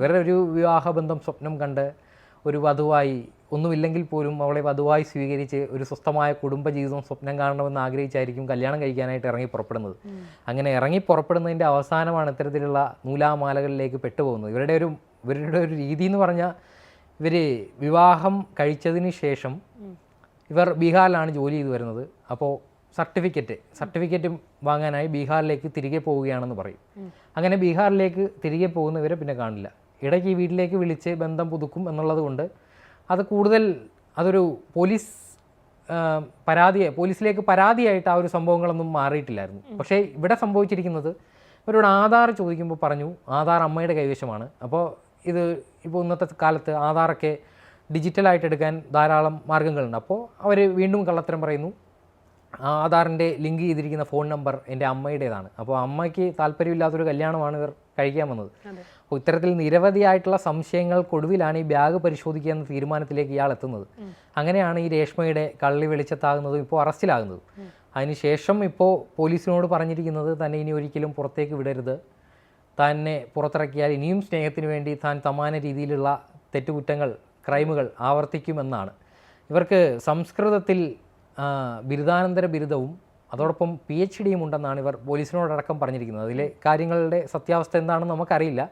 ഇവരുടെ ഒരു വിവാഹബന്ധം സ്വപ്നം കണ്ട് ഒരു വധുവായി ഒന്നുമില്ലെങ്കിൽ പോലും അവളെ വധുവായി സ്വീകരിച്ച് ഒരു സ്വസ്ഥമായ കുടുംബജീവിതം സ്വപ്നം കാണണമെന്ന് ആഗ്രഹിച്ചായിരിക്കും കല്യാണം കഴിക്കാനായിട്ട് ഇറങ്ങി പുറപ്പെടുന്നത്. അങ്ങനെ ഇറങ്ങി പുറപ്പെടുന്നതിന്റെ അവസാനമാണ് ഇത്തരത്തിലുള്ള നൂലാമാലകളിലേക്ക് പെട്ടുപോകുന്നത്. ഇവരുടെ ഒരു ഇവരുടെ ഒരു രീതി എന്ന് പറഞ്ഞാൽ ഇവർ വിവാഹം കഴിച്ചതിന് ശേഷം ഇവർ ബീഹാറിലാണ് ജോലി ചെയ്തു വരുന്നത്. അപ്പോൾ സർട്ടിഫിക്കറ്റ് സർട്ടിഫിക്കറ്റ് വാങ്ങാനായി ബീഹാറിലേക്ക് തിരികെ പോവുകയാണെന്ന് പറയും. അങ്ങനെ ബീഹാറിലേക്ക് തിരികെ പോകുന്നവരെ പിന്നെ കാണില്ല. ഇടയ്ക്ക് ഈ വീട്ടിലേക്ക് വിളിച്ച് ബന്ധം പുതുക്കും എന്നുള്ളത് കൊണ്ട് അത് കൂടുതൽ അതൊരു പോലീസ് പരാതിയെ പരാതി പോലീസിലേക്ക് പരാതിയായിട്ട് ആ ഒരു സംഭവങ്ങളൊന്നും മാറിയിട്ടില്ലായിരുന്നു. പക്ഷേ ഇവിടെ സംഭവിച്ചിരിക്കുന്നത് അവരോട് ആധാർ ചോദിക്കുമ്പോൾ പറഞ്ഞു ആധാർ അമ്മയുടെ കൈവശമാണ്. അപ്പോൾ ഇത് ഇപ്പോൾ ഇന്നത്തെ കാലത്ത് ആധാറൊക്കെ ഡിജിറ്റലായിട്ട് എടുക്കാൻ ധാരാളം മാർഗങ്ങളുണ്ട് അപ്പോൾ അവർ വീണ്ടും കള്ളത്തരം പറയുന്നു. ആധാറിന്റെ ലിങ്ക് ചെയ്തിരിക്കുന്ന ഫോൺ നമ്പർ എന്റെ അമ്മയുടേതാണ്. അപ്പോൾ അമ്മയ്ക്ക് താല്പര്യമില്ലാത്തൊരു കല്യാണമാണ് ഇവർ കഴിക്കാൻ വന്നത്. അപ്പോൾ ഇത്തരത്തിൽ നിരവധിയായിട്ടുള്ള സംശയങ്ങൾക്കൊടുവിലാണ് ഈ ബാഗ് പരിശോധിക്കുക എന്ന തീരുമാനത്തിലേക്ക് ഇയാൾ എത്തുന്നത്. അങ്ങനെയാണ് ഈ രേഷ്മയുടെ കള്ളി വെളിച്ചത്താകുന്നതും ഇപ്പോൾ അറസ്റ്റിലാകുന്നതും. അതിനുശേഷം ഇപ്പോൾ പോലീസിനോട് പറഞ്ഞിരിക്കുന്നത് തന്നെ ഇനി ഒരിക്കലും പുറത്തേക്ക് വിടരുത്. തന്നെ പുറത്തിറക്കിയാൽ ഇനിയും സ്നേഹത്തിന് വേണ്ടി താൻ സമാന രീതിയിലുള്ള തെറ്റുകുറ്റങ്ങൾ ക്രൈമുകൾ ആവർത്തിക്കുമെന്നാണ്. ഇവർക്ക് സംസ്കൃതത്തിൽ ബിരുദാനന്തര ബിരുദവും അതോടൊപ്പം പി എച്ച് ഡിയും ഉണ്ടെന്നാണ് ഇവർ പോലീസിനോടടക്കം പറഞ്ഞിരിക്കുന്നത്. അതിലെ കാര്യങ്ങളുടെ സത്യാവസ്ഥ എന്താണെന്ന് നമുക്കറിയില്ല.